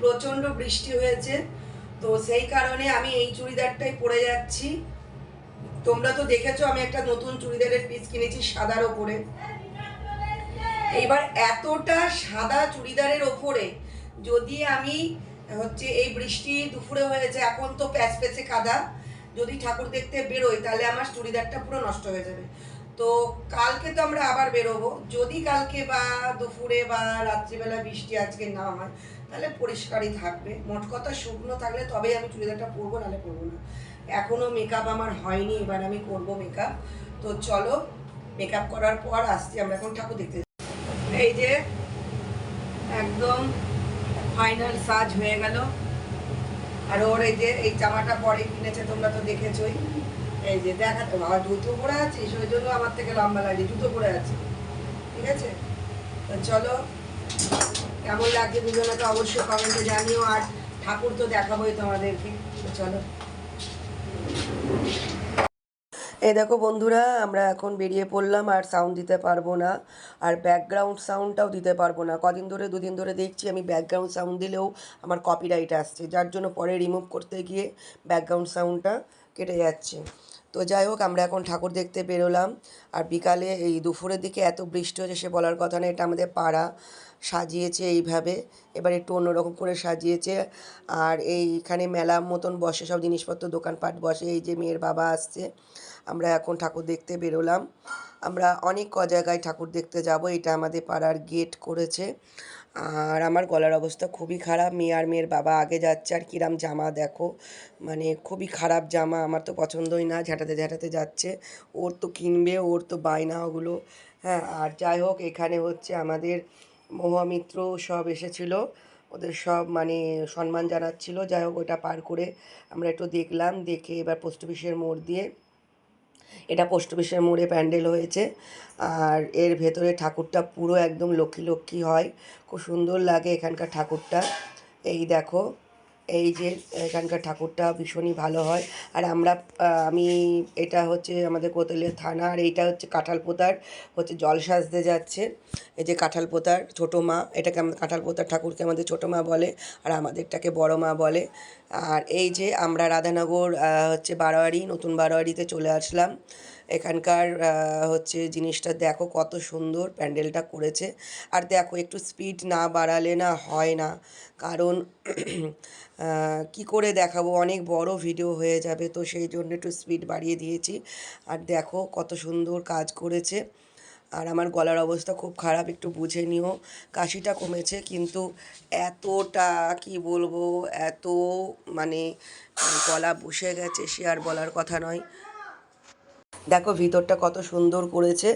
প্রচণ্ড বৃষ্টি হয়েছে। তো সেই কারণে আমি এই চুড়িদারটাই পরে যাচ্ছি। তোমরা তো দেখেছ, আমি একটা নতুন চুড়িদারের পিস কিনেছি সাদার ওপরে। এইবার এতটা সাদা চুড়িদারের ওপরে, যদি আমি, হচ্ছে এই বৃষ্টি দুপুরে হয়েছে, এখন তো প্যাচ প্যাচে কাদা। যদি ঠাকুর দেখতে বেরোই, তাহলে আমার চুড়িদারটা পুরো নষ্ট হয়ে যাবে। তো কালকে তো আমরা আবার বেরোবো। যদি কালকে বা দুপুরে বা রাত্রিবেলা বৃষ্টি আজকে না হয় তাহলে পরিষ্কারই থাকবে। মোট কথা শুকনো থাকলে তবেই আমি চুড়িদারটা পরবো, নাহলে পরবো না। এখনও মেকআপ আমার হয়নি, এবার আমি করব মেকআপ তো চলো মেকআপ করার পর আসছি, আমরা এখন ঠাকুর দেখতে এই যে, একদম ফাইনাল সাজ হয়ে গেল। আর ওর এই যে, এই জামাটা পরে কিনেছে, তোমরা তো দেখেছই। এই যে দেখাতে বাবা জুতো পরে আছিস, ওই জন্য আমার থেকে লম্বা লাগে জুতো পরে আছি। ঠিক আছে? তো চলো কেমন লাগছে দুজনেকে অবশ্যই কমেন্টে জানিও, আর ঠাকুর তো দেখাবোই তোমাদেরকে। তো চলো। এই দেখো বন্ধুরা, আমরা এখন বেরিয়ে পড়লাম, আর সাউন্ড দিতে পারব না, আর ব্যাকগ্রাউন্ড সাউন্ডটাও দিতে পারব না। কদিন ধরে, দুদিন ধরে দেখছি আমি ব্যাকগ্রাউন্ড সাউন্ড দিলেও আমার কপিরাইট আসছে, যার জন্য পরে রিমুভ করতে গিয়ে ব্যাকগ্রাউন্ড সাউন্ডটা কেটে যাচ্ছে। তো যাই হোক, আমরা এখন ঠাকুর দেখতে বেরোলাম, আর বিকালে এই দুপুরের দিকে এত বৃষ্টি হয়েছে সে বলার কথা না, এটা আমাদের পাড়া। সাজিয়েছে এইভাবে। এবার একটু অন্যরকম করে সাজিয়েছে। আর এইখানে মেলা মতন বসে, সব জিনিসপত্র দোকানপাট বসে, এই যে মেয়ের বাবা আসছে। আমরা এখন ঠাকুর দেখতে বেরোলাম। আমরা অনেক ক জায়গায় ঠাকুর দেখতে যাব, এটা আমাদের পাড়ার গেট করেছে। আর আমার গলার অবস্থা খুবই খারাপ। মেয়ে আর মেয়ের বাবা আগে যাচ্ছে, আর কিরাম জামা দেখো। মানে খুবই খারাপ জামা, আমার তো পছন্দই না, ঝাঁটাতে ঝাঁটাতে যাচ্ছে। ওর তো কিনবে, ওর তো বায়না ওগুলো হ্যাঁ আর যাই হোক, এখানে হচ্ছে আমাদের মহামিত্র সব এসেছিল। ওদের সব মানে সম্মান জানাচ্ছিল। যাই হোক, ওটা পার করে আমরা একটু দেখলাম। দেখে এবার পোস্ট অফিসের মোড় দিয়ে, এটা পোস্ট অফিসের মোড়ে প্যান্ডেল হয়েছে। আর এর ভেতরে ঠাকুরটা পুরো একদম লক্ষ্মী লক্ষ্মী হয়। খুব সুন্দর লাগে এখানকার ঠাকুরটা। এই দেখো এই যে, এখানকার ঠাকুরটা ভীষণই ভালো হয়। আর আমরা আমি এটা হচ্ছে আমাদের কোতলের থানা, আর এইটা হচ্ছে কাঁঠালপোতার হচ্ছে জল সাজতে যাচ্ছে। এই যে কাঁঠালপোতার ছোটো মা, এটাকে আমাদের কাঁঠালপোতার ঠাকুরকে আমাদের ছোটো মা বলে, আর আমাদেরটাকে বড় মা বলে। আর এই যে আমরা রাধানগর হচ্ছে বারোয়ারি, নতুন বারোয়ারিতে চলে আসলাম। এখানকার হচ্ছে জিনিসটা দেখো কত সুন্দর প্যান্ডেলটা করেছে। আর দেখো একটু স্পিড না বাড়ালে না হয় না। কারণ কি করে দেখাবো? অনেক বড় ভিডিও হয়ে যাবে, তো সেই জন্য একটু স্পিড বাড়িয়ে দিয়েছি। আর দেখো কত সুন্দর কাজ করেছে। আর আমার গলার অবস্থা খুব খারাপ, একটু বুঝে নিও। কাশিটা কমেছে, কিন্তু এতটা, কি বলব, এত মানে গলা বসে গেছে সে আর বলার কথা নয়। দেখো ভিতরটা কত সুন্দর করেছে।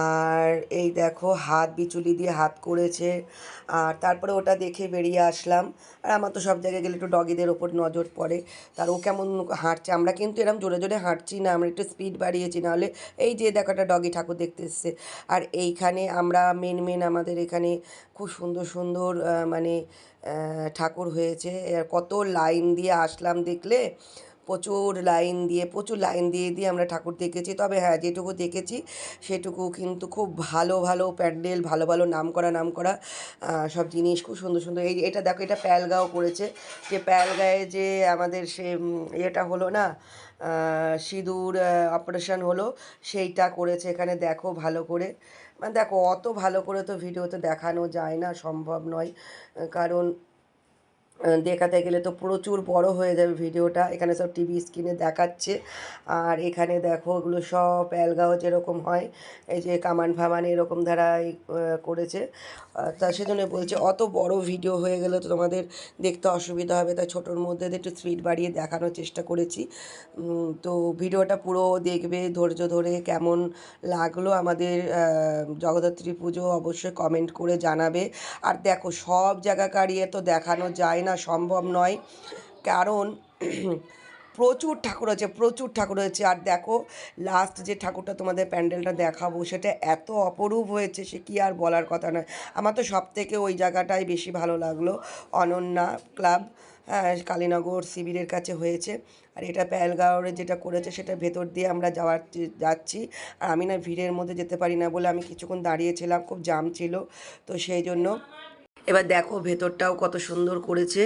আর এই দেখো হাত বিচুলি দিয়ে হাত করেছে। আর তারপরে ওটা দেখে বেরিয়ে আসলাম। আর আমার তো সব জায়গায় গেলে একটু ডগিদের ওপর নজর পড়ে। তার ও কেমন হাঁটছে, আমরা কিন্তু এরকম জোরে জোরে হাঁটছি না, আমরা একটু স্পিড বাড়িয়েছি, নাহলে এই যে দেখো একটা ডগি ঠাকুর দেখতে এসছে। আর এইখানে আমরা মেন মেন আমাদের এখানে খুব সুন্দর সুন্দর মানে ঠাকুর হয়েছে। কত লাইন দিয়ে আসলাম দেখলে। প্রচুর লাইন দিয়ে, প্রচুর লাইন দিয়ে দিয়ে আমরা ঠাকুর দেখেছি। তবে হ্যাঁ যেটুকু দেখেছি, সেটুকু কিন্তু খুব ভালো ভালো প্যান্ডেল, ভালো ভালো নাম করা নাম করা সব জিনিস খুব সুন্দর সুন্দর। এই এটা দেখো, এটা প্যালগাঁও করেছে। যে প্যালগাঁয়ে যে আমাদের সে ইয়েটা হলো না সিঁদুর অপারেশন হলো, সেইটা করেছে এখানে। দেখো, ভালো করে। মানে দেখো, অত ভালো করে তো ভিডিওতে দেখানো যায় না, সম্ভব নয়। কারণ দেখাতে গেলে তো প্রচুর বড় হয়ে যাবে ভিডিওটা। এখানে সব টিভি স্ক্রিনে দেখাচ্ছে। আর এখানে দেখো ওগুলো সব অ্যালগাও যেরকম হয়, এই যে কামান ফামান এরকম ধারা করেছে। তা সেজন্য বলছে, অত বড় ভিডিও হয়ে গেলে তো তোমাদের দেখতে অসুবিধা হবে। তাই ছোটোর মধ্যে একটু স্পিড বাড়িয়ে দেখানোর চেষ্টা করেছি। তো ভিডিওটা পুরো দেখবে, ধৈর্য ধরে কেমন লাগল আমাদের জগদ্ধাত্রী পুজো অবশ্যই কমেন্ট করে জানাবে। আর দেখো সব জায়গা কাড়িয়ে তো দেখানো যায় না। সম্ভব নয়। কারণ প্রচুর ঠাকুর আছে, প্রচুর ঠাকুর হয়েছে আর দেখো লাস্ট যে ঠাকুরটা তোমাদের প্যান্ডেলটা দেখাবো, সেটা এত অপরূপ হয়েছে, সে কি আর বলার কথা নয়। আমার তো সব থেকে ওই জায়গাটাই বেশি ভালো লাগল, অনন্যা ক্লাব হ্যাঁ কালীনগর শিবিরের কাছে হয়েছে। আর এটা প্যালগাঁওরে যেটা করেছে, সেটা ভেতর দিয়ে আমরা যাওয়ার যাচ্ছি। আর আমি না ভিড়ের মধ্যে যেতে পারি না বলে আমি কিছুক্ষণ দাঁড়িয়েছিলাম, খুব জাম ছিল। তো সেই জন্য এবার দেখো ভেতরটাও কত সুন্দর করেছে।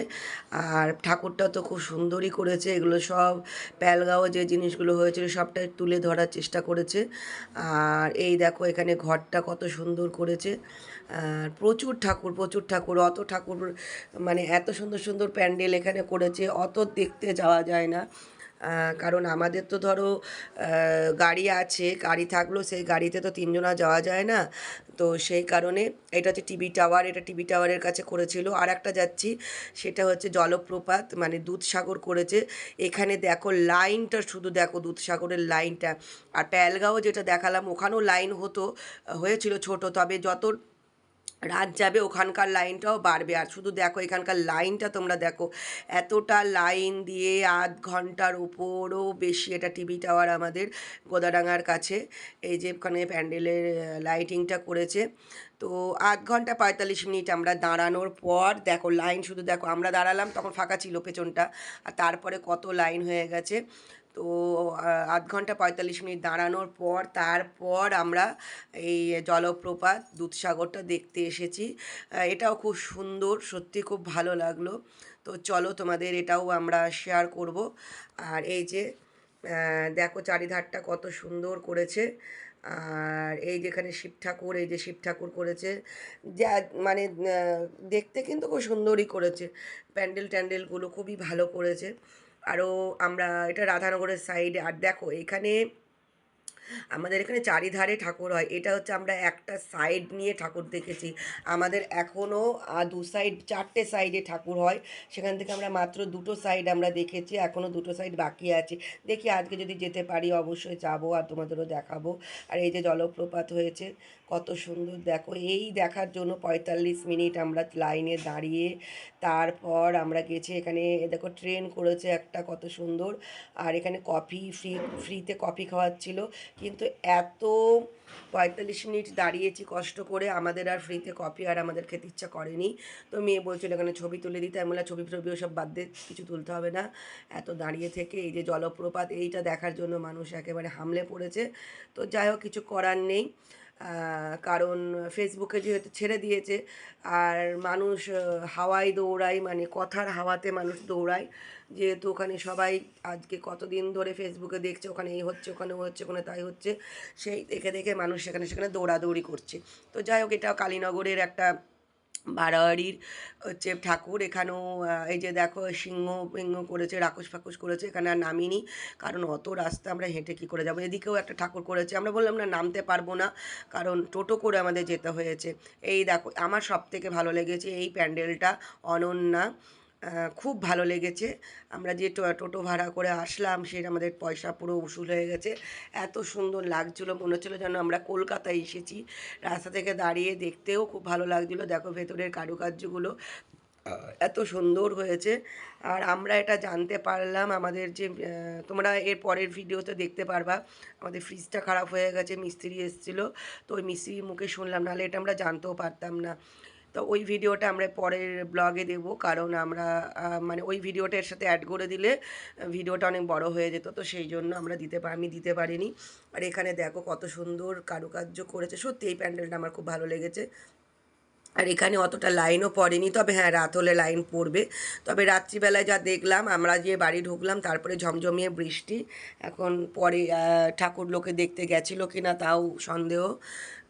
আর ঠাকুরটা তো খুব সুন্দরই করেছে। এগুলো সব প্যালগাঁও যে জিনিসগুলো হয়েছিল সবটাই তুলে ধরার চেষ্টা করেছে। আর এই দেখো এখানে ঘরটা কত সুন্দর করেছে। আর প্রচুর ঠাকুর প্রচুর ঠাকুর, অত ঠাকুর মানে এত সুন্দর সুন্দর প্যান্ডেল এখানে করেছে। অত দেখতে যাওয়া যায় না। কারণ আমাদের তো ধরো গাড়ি আছে, গাড়ি থাকলেও সেই গাড়িতে তো তিনজনা যাওয়া যায় না। তো সেই কারণে এটা হচ্ছে টিভি টাওয়ার, এটা টিভি টাওয়ারের কাছে করেছিল। আর একটা যাচ্ছি, সেটা হচ্ছে জলপ্রপাত মানে দুধসাগর করেছে। এখানে দেখো লাইনটা, শুধু দেখো দুধসাগরের লাইনটা। আর প্যালগাঁও যেটা দেখালাম, ওখানেও লাইন হতো, হয়েছিল ছোট। তবে যত রাত যাবে, ওখানকার লাইনটাও বাড়বে। আর শুধু দেখো, এখানকার লাইনটা তোমরা দেখো, এতটা লাইন দিয়ে আধ ঘণ্টার উপরও বেশি এটা টিভি টাওয়ার আমাদের গোদাডাঙ্গার কাছে। এই যে ওখানে প্যান্ডেলের লাইটিংটা করেছে। তো আধ ঘণ্টা পঁয়তাল্লিশ মিনিট আমরা দাঁড়ানোর পর দেখো লাইন শুধু দেখো আমরা দাঁড়ালাম তখন ফাঁকা ছিল পেছনটা আর তারপরে কত লাইন হয়ে গেছে। তো আধ ঘণ্টা পঁয়তাল্লিশ মিনিট দাঁড়ানোর পর তারপর আমরা এই জলপ্রপাত, দুধসাগরটা দেখতে এসেছি। এটাও খুব সুন্দর, সত্যি খুব ভালো লাগল। তো চলো তোমাদের এটাও আমরা শেয়ার করব। আর এই যে দেখো চারিধারটা কত সুন্দর করেছে। আর এই যেখানে শিব ঠাকুর, এই যে শিব ঠাকুর করেছে, যা মানে দেখতে কিন্তু খুব সুন্দরই করেছে। প্যান্ডেল ট্যান্ডেলগুলো খুবই ভালো করেছে। আরও আমরা, এটা রাধানগরের সাইডে আর দেখো, এখানে আমাদের এখানে চারিধারে ঠাকুর হয়। এটা হচ্ছে আমরা একটা সাইড নিয়ে ঠাকুর দেখেছি। আমাদের এখনও দু সাইড চারটে সাইডে ঠাকুর হয়। সেখান থেকে আমরা মাত্র দুটো সাইড আমরা দেখেছি। এখনও দুটো সাইড বাকি আছে। দেখি আজকে যদি যেতে পারি, অবশ্যই যাব আর তোমাদেরও দেখাবো। আর এই যে জলপ্রপাত হয়েছে, কত সুন্দর। দেখো, এই দেখার জন্য পঁয়তাল্লিশ মিনিট আমরা লাইনে দাঁড়িয়ে, তারপর আমরা গেছি এখানে দেখো ট্রেন করেছে একটা কত সুন্দর। আর এখানে কফি ফ্রি ফ্রিতে কফি খাওয়াচ্ছিল। কিন্তু এত পঁয়তাল্লিশ মিনিট দাঁড়িয়েছি কষ্ট করে, আমাদের আর ফ্রিতে কপি আর আমাদের খেতে ইচ্ছা করেনি। তো মেয়ে বলছিল, এখানে ছবি তুলে দিতে। আমি বললাম, ছবি টবি ওসব বাদ দিয়ে কিছু তুলতে হবে না। এত দাঁড়িয়ে থেকে, এই যে জলপ্রপাত, এইটা দেখার জন্য মানুষ একেবারে হামলে পড়েছে। তো যাই হোক, কিছু করার নেই। কারণ ফেসবুকে যেহেতু ছেড়ে দিয়েছে, আর মানুষ হাওয়ায় দৌড়ায় মানে কথার হাওয়াতে মানুষ দৌড়ায়, যেহেতু ওখানে সবাই আজকে কতদিন ধরে ফেসবুকে দেখছে, ওখানে এই হচ্ছে, ওখানে হচ্ছে, ওখানে তাই হচ্ছে, সেই দেখে দেখে মানুষ সেখানে সেখানে দৌড়াদৌড়ি করছে। তো যাই হোক, এটা কালীনগরের একটা বাড়াবাড়ির হচ্ছে ঠাকুর এখানেও এই যে দেখো সিংহ ফিংহ করেছে, রাক্ষস ফাকুস করেছে, এখানে আর নামিনি। কারণ অত রাস্তা আমরা হেঁটে কী করে যাব? এদিকেও একটা ঠাকুর করেছে। আমরা বললাম, না, নামতে পারব না। কারণ টোটো করে আমাদের যেতে হয়েছে। এই দেখো, আমার সব থেকে ভালো লেগেছে এই প্যান্ডেলটা অনন্যা। খুব ভালো লেগেছে। আমরা যে টোটো ভাড়া করে আসলাম, সে আমাদের পয়সা পুরো উসুল হয়ে গেছে। এত সুন্দর লাগছিল, মনে হচ্ছিল যেন আমরা কলকাতায় এসেছি। রাস্তা থেকে দাঁড়িয়ে দেখতেও খুব ভালো লাগছিল। দেখো ভেতরের কারুকার্যগুলো এত সুন্দর হয়েছে। আর আমরা এটা জানতে পারলাম, আমাদের যে তোমরা এর পরের ভিডিওতে দেখতে পারবা, আমাদের ফ্রিজটা খারাপ হয়ে গেছে, মিস্ত্রি এসেছিল। তো ওই মিস্ত্রির মুখে শুনলাম, নাহলে এটা আমরা জানতেও পারতাম না। তো ওই ভিডিওটা আমরা পরের ব্লগে দেব। কারণ আমরা মানে ওই ভিডিওটা এর সাথে অ্যাড করে দিলে ভিডিওটা অনেক বড় হয়ে যেত। তো সেই জন্য আমরা দিতে আমি দিতে পারিনি। আর এখানে দেখো কত সুন্দর কারুকার্য করেছে। সত্যি এই প্যান্ডেলটা আমার খুব ভালো লেগেছে। আর এখানে অতটা লাইনও পড়েনি। তবে হ্যাঁ রাত হলে লাইন পড়বে। তবে রাত্রিবেলায় যা দেখলাম, আমরা যে বাড়ি ঢুকলাম, তারপরে ঝমঝমিয়ে বৃষ্টি। এখন পরে ঠাকুর লোকে দেখতে গেছিল কি না তাও সন্দেহ।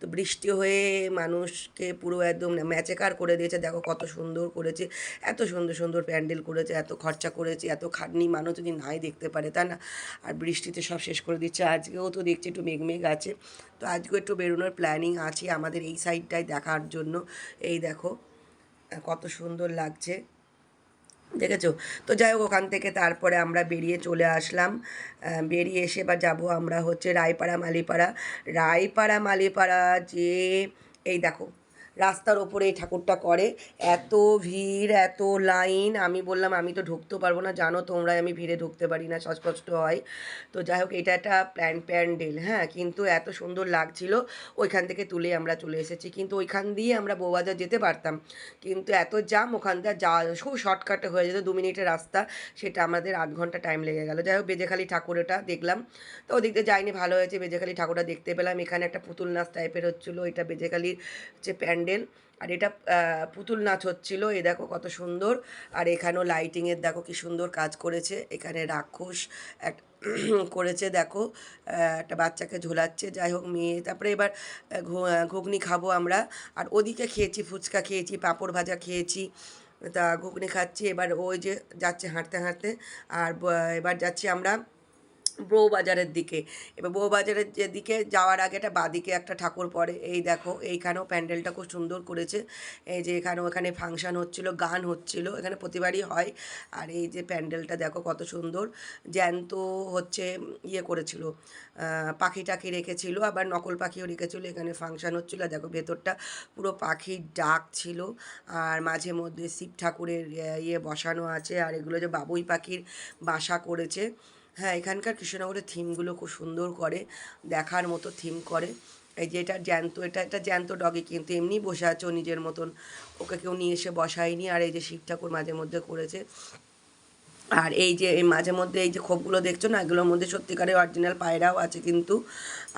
তো বৃষ্টি হয়ে মানুষকে পুরো একদম ম্যাচেকার করে দিয়েছে। দেখো কত সুন্দর করেছে, এত সুন্দর সুন্দর প্যান্ডেল করেছে, এত খরচা করেছে, এত খাটনি মানুষ যদি নাই দেখতে পারে তা না? আর বৃষ্টিতে সব শেষ করে দিচ্ছে। আজকেও তো দেখছি একটু মেঘমেঘ আছে। তো আজকেও একটু বেরোনোর প্ল্যানিং আছে আমাদের এই সাইডটায় দেখার জন্য। এই দেখো, কত সুন্দর লাগছে। দেখেছ? তো যাই হোক, ওখান থেকে তারপরে আমরা বেরিয়ে চলে আসলাম। বেরিয়ে এসে বা যাব আমরা হচ্ছে রায়পাড়া মালিপাড়া রায়পাড়া মালিপাড়া যে, এই দেখো রাস্তার ওপরে এই ঠাকুরটা করে। এত ভিড়, এত লাইন। আমি বললাম, আমি তো ঢুকতে পারব না। জানো তোমরা আমি ভিড়ে ঢুকতে পারি না শ্বাসকষ্ট হয়। তো যাই হোক, এটা একটা প্ল্যান প্যান্ডেল হ্যাঁ? কিন্তু এত সুন্দর লাগছিল। ওইখান থেকে তুলে আমরা চলে এসেছি। কিন্তু ওইখান দিয়ে আমরা বৌবাজার যেতে পারতাম। কিন্তু এত জাম ওখান থেকে যা খুব শর্টকাটে হয়ে যেত, দু মিনিটের রাস্তা। সেটা আমাদের আধ ঘণ্টা টাইম লেগে গেল। যাই হোক, বেজেখালি ঠাকুর এটা দেখলাম। তো ওদিক দিয়ে যাইনি, ভালো হয়েছে। বেজেখালি ঠাকুরটা দেখতে পেলাম। এখানে একটা পুতুল নাচ টাইপের হচ্ছিল। এটা বেজেখালির যে প্যান্ডেল প্যান্ডেল। আর এটা পুতুল নাচ হচ্ছিল, এ দেখো কত সুন্দর। আর এখানেও লাইটিংয়ের দেখো কি সুন্দর কাজ করেছে। এখানে রাক্ষস এক করেছে দেখো একটা বাচ্চাকে ঝোলাচ্ছে, যাই হোক মেয়ে। তারপরে এবার ঘুগনি খাব আমরা। আর ওদিকে খেয়েছি ফুচকা খেয়েছি, পাঁপড় ভাজা খেয়েছি। তা ঘুগনি খাচ্ছি, এবার ওই যে যাচ্ছে হাঁটতে হাঁটতে। আর এবার যাচ্ছি আমরা বউবাজারের দিকে। এবার বউবাজারের যে দিকে যাওয়ার আগে একটা বাদিকে একটা ঠাকুর পড়ে। এই দেখো, এইখানেও প্যান্ডেলটা খুব সুন্দর করেছে। এই যে এখানেও এখানে ফাংশন হচ্ছিল, গান হচ্ছিল, এখানে প্রতিবারই হয়। আর এই যে প্যান্ডেলটা দেখো কত সুন্দর। জ্যান্ত হচ্ছে ইয়ে করেছিল। পাখি টাখি রেখেছিল, আবার নকল পাখিও রেখেছিল। এখানে ফাংশন হচ্ছিল। আর দেখো ভেতরটা পুরো পাখির ডাক ছিল। আর মাঝে মধ্যে শিব ঠাকুরের ইয়ে বসানো আছে। আর এগুলো যে বাবুই পাখির বাসা করেছে। হ্যাঁ এখানকার কৃষ্ণনগরের থিমগুলো খুব সুন্দর করে, দেখার মতো থিম করে। এই যে এটা জ্যান্ত, এটা একটা জ্যান্ত ডগি কিন্তু এমনি বসে আছে ও নিজের মতন। ওকে কেউ নিয়ে এসে বসায়নি, আর এই যে শিব ঠাকুর মাঝে মধ্যে করেছে। আর এই যে এই মাঝে মধ্যে এই যে খোপগুলো দেখছ না, এগুলোর মধ্যে সত্যিকারের অরিজিনাল পায়রাও আছে কিন্তু,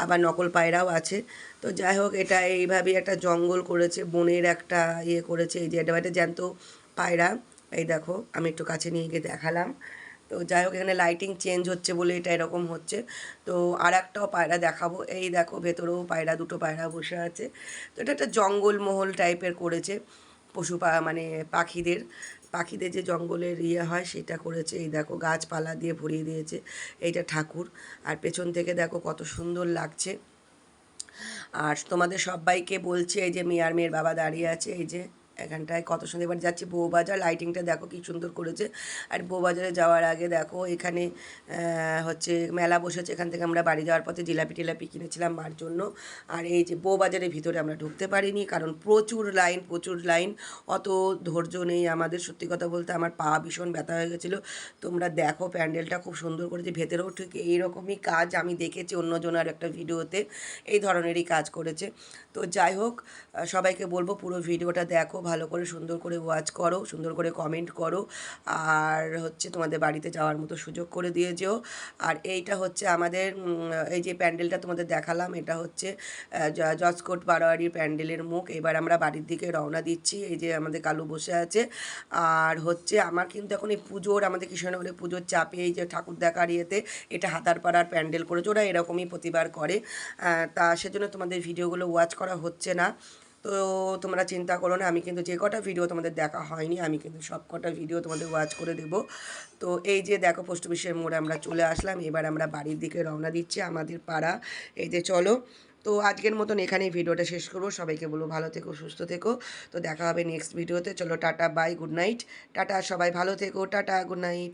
আবার নকল পায়রাও আছে। তো যাই হোক, এটা এইভাবেই একটা জঙ্গল করেছে, বনের একটা ইয়ে করেছে। এই যে এটা জ্যান্ত পায়রা। এই দেখো, আমি একটু কাছে নিয়ে গিয়ে দেখালাম। তো যাই হোক, এখানে লাইটিং চেঞ্জ হচ্ছে বলে এটা এরকম হচ্ছে। তো আর একটাও পায়রা দেখাবো। এই দেখো, ভেতরেও পায়রা, দুটো পায়রা বসে আছে। তো এটা একটা জঙ্গলমহল টাইপের করেছে পশু মানে পাখিদের। পাখিদের যে জঙ্গলের ইয়ে হয়, সেটা করেছে। এই দেখো, গাছপালা দিয়ে ভরিয়ে দিয়েছে এইটা ঠাকুর। আর পেছন থেকে দেখো, কত সুন্দর লাগছে। আর তোমাদের সবাইকে বলছি, এই যে মেয়ার মেয়ের বাবা দাঁড়িয়ে আছে, এই যে এখানটায় কত সুন্দর, এবার যাচ্ছি বউবাজার লাইটিংটা দেখো কি সুন্দর করেছে। আর বউবাজারে যাওয়ার আগে দেখো এখানে হচ্ছে মেলা বসেছে, এখান থেকে আমরা বাড়ি যাওয়ার পথে জিলাপি টিলাপি কিনেছিলাম মার জন্য। আর এই যে বউবাজারের ভিতরে আমরা ঢুকতে পারিনি, কারণ প্রচুর লাইন প্রচুর লাইন। অত ধৈর্য নেই আমাদের, সত্যি কথা বলতে আমার পা ভীষণ ব্যথা হয়ে গেছিল। তোমরা দেখো প্যান্ডেলটা খুব সুন্দর করেছে, ভেতরেও ঠিক এইরকমই কাজ আমি দেখেছি অন্যজনের একটা ভিডিওতে, এই ধরনেরই কাজ করেছে। তো যাই হোক সবাইকে বলব পুরো ভিডিওটা দেখো ভালো করে সুন্দর করে ওয়াচ করো সুন্দর করে কমেন্ট করো। আর হচ্ছে তোমাদের বাড়িতে যাওয়ার মতো সুযোগ করে দিয়ে যেও। আর এইটা হচ্ছে আমাদের এই যে প্যান্ডেলটা তোমাদের দেখালাম এটা হচ্ছে আহ, জ- বারোয়ারির প্যান্ডেলের মুখ। এবার আমরা বাড়ির দিকে রওনা দিচ্ছি এই যে আমাদের কালু বসে আছে। আর হচ্ছে আমার কিন্তু এখন এই পুজোর আমাদের কৃষ্ণনগরে পুজোর চাপে এই যে ঠাকুর দেখার ইয়েতে এটা হাতারপাড়ার প্যান্ডেল করেছে ওরা এরকমই প্রতিবার করে। তা সেজন্য তোমাদের ভিডিওগুলো ওয়াচ করা হচ্ছে না। তো তোমরা চিন্তা করো না, আমি কিন্তু যে কটা ভিডিও তোমাদের দেখা হয়নি, আমি কিন্তু সব কটা ভিডিও তোমাদের ওয়াচ করে দেবো। তো এই যে দেখো পোস্ট অফিসের মোড়ে আমরা চলে আসলাম, এবার আমরা বাড়ির দিকে রওনা দিচ্ছি আমাদের পাড়া। এই যে চলো, তো আজকের মতন এখানেই ভিডিওটা শেষ করব। সবাইকে বলব ভালো থেকো, সুস্থ থেকো। তো দেখা হবে নেক্সট ভিডিওতে চলো, tata bye good night tata, সবাই ভালো থেকো। Tata good night